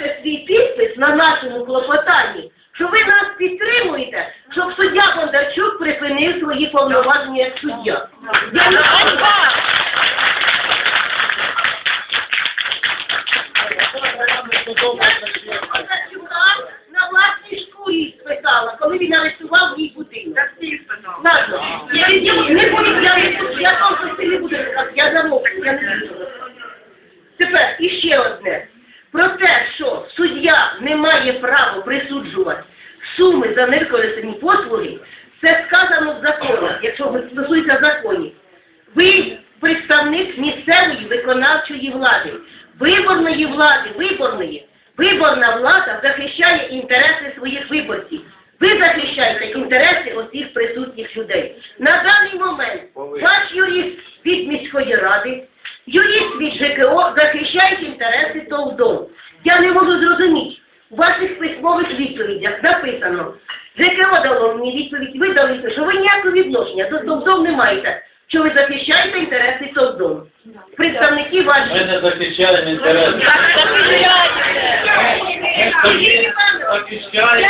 поставте свій підпис на нашому клопотанні, що ви нас підтримуєте, щоб суддя Бондарчук припинив свої повноваження як суддя. Я не Бондарчука на власній шкурі спитала, коли він арестував їй будинок. Я не буду, я не я вам не буду я замовчу, я не буду. Тепер іще одне. Про те, що суддя не має права присуджувати суми за невикористані послуги, це сказано в законах, якщо стосується законів. Ви представник місцевої виконавчої влади, виборної влади, виборної. Виборна влада захищає інтереси своїх виборців. Ви захищаєте інтереси усіх присутніх людей. На даний момент ваш юрист від міської ради, юрист від ЖКО захищають інтереси ТОВДОН. Я не можу зрозуміти, у ваших письмових написано, ЖКО дало мені відповідь, ви дали, що ви ніякого відношення до совдом не маєте, що ви захищаєте інтереси ТОВДОН. Представники Ми ваші. не захищаємо інтереси. Ми захищаємо.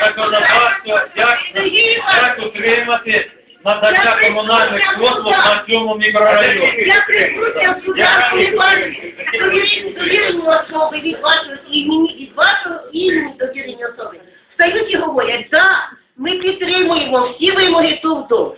Законодавство, як утримати надання комунальних послуг на цьому мікрорайоні. Я присутня в судах від вашої довірені особи, від вашого імені, від вашого імені довірені особи. Встають і говорять, да, ми підтримуємо всі вимоги ТУВДО.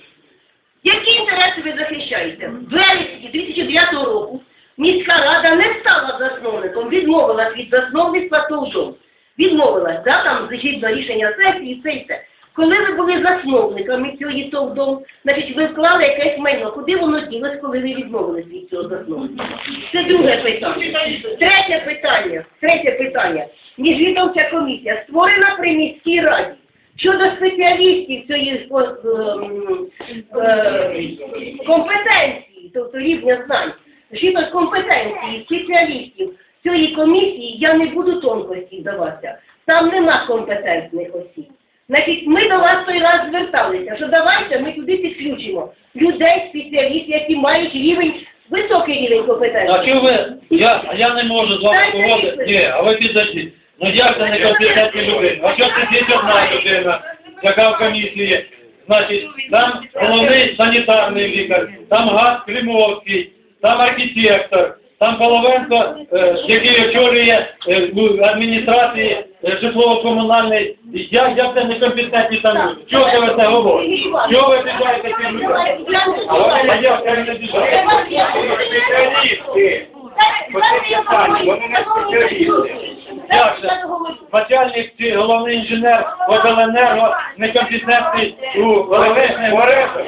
Які інтереси ви захищаєте? В вересні 2009 року міська рада не стала засновником, відмовилась від засновництва ТУВДО. Відмовилась, да, там згідно рішення сесії, це і це. Коли ви були засновниками цієї ТОВДОМ, значить ви вклали якесь майно. Куди воно ділось, коли ви відмовились від цього засновництва? Це друге питання. Третє питання. Третє питання. Міжвідомча комісія створена при міській раді. Щодо спеціалістів цієї ем, е, компетенції, тобто рівня знань, щодо компетенції спеціалістів цієї комісії я не буду тонкості вдаватися. Там нема компетентних осіб. Значить, ми до вас той раз зверталися, що давайте ми туди підключимо людей, спеціалістів, які мають рівень, високий рівень А чого ви? Я, я не можу з вами Дайте відповідь. Ні, а ви підождіть. Ну як це не компетентні люди? А що сидить одна людина, яка в комісії? Значить, там головний санітарний лікар, там газ Климовський, там архітектор, там Половенко, е, який очолює е, адміністрації е, житлово-комунальної. Як, як це некомпетентні там люди? Це ви це говорите? Чого ви обіжаєте цих людей? А я це не обіжаю. Як же? Начальник головний інженер обленерго некомпетентний у Я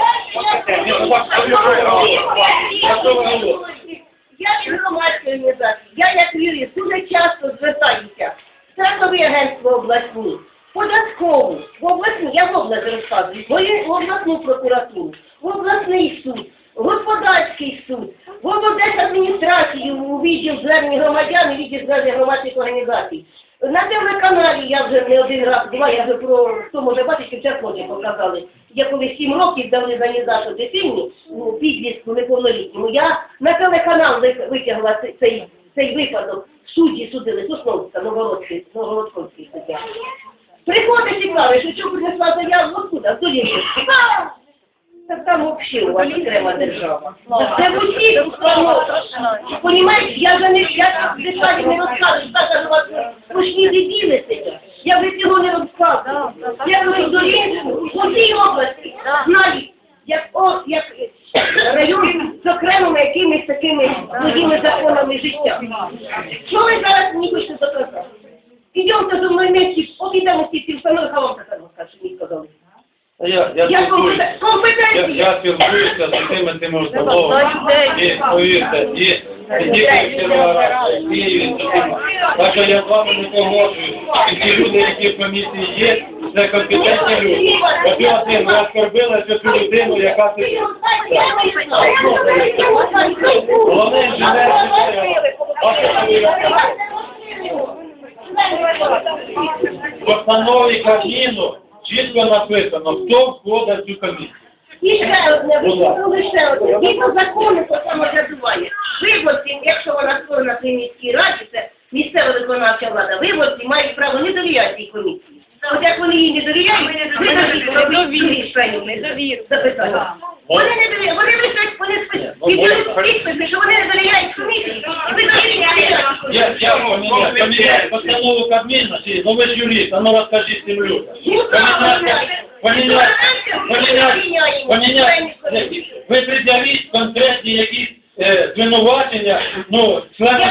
податкову, в обласні, я в область розказую, в обласну прокуратуру, в обласний суд, господарський суд, в облдержадміністрацію, у відділ звернень громадян, відділ звернень громадських організацій. На телеканалі я вже не один раз була, я вже про хто може бачити, час ночі показали. Я коли сім років дали організацію дитині у підлітку неповнолітньому, я на телеканал витягла цей, цей випадок. Судді судили Сосновська, Новгородський, Новгородський суддя. Приходить цікавий, що чого принесла заяву, откуда? З Долінки. Так там взагалі у вас окрема держава. Це в усіх установах. Понімаєш, я вже не я не розказую, так у вас ручні дебіли сидять. Я вже цього не розказую. Я говорю, до Рінську, у цій області знають, як, о, як район з окремими якимись такими своїми законами життя. Що ви зараз мені хочете доказати? Ідемте зі мною вместе, обійдемо всі ці установи, хай вам так розкажу, що мені сказали. Я, я, Я спілкуюся. Я, я спілкуюся з цими цими установами. І, повірте, і і тільки в і Києві. Так що я з вами не погоджуюсь. І ті люди, які в комісії є, це компетентні люди. От я один ви оскорбили цю цю людину, яка тут... Головний інженер в постанові Кабміну чітко написано, хто входить в цю комісію. І ще одне, ну, лише одне. Згідно закону про самоврядування. Виборці, якщо вона створена при міській раді, це місцева виконавча влада, виборці мають право не довіряти цій комісії. От як вони їй не довіряють, ви кажіть, робіть членів запитання. Вони не довіряють, вони висять, вони спи- ну, що вони не довіряють комісії, і ви довіряєте. Я, поміняю, поміняю постанову Кабміна, чи, ну ви ж юрист, а ну розкажіть цим людям. Так, Поміняйте, поміняйте, поміняйте, поміняйте. Ви пред'явіть конкретні якісь е, звинувачення, ну, члени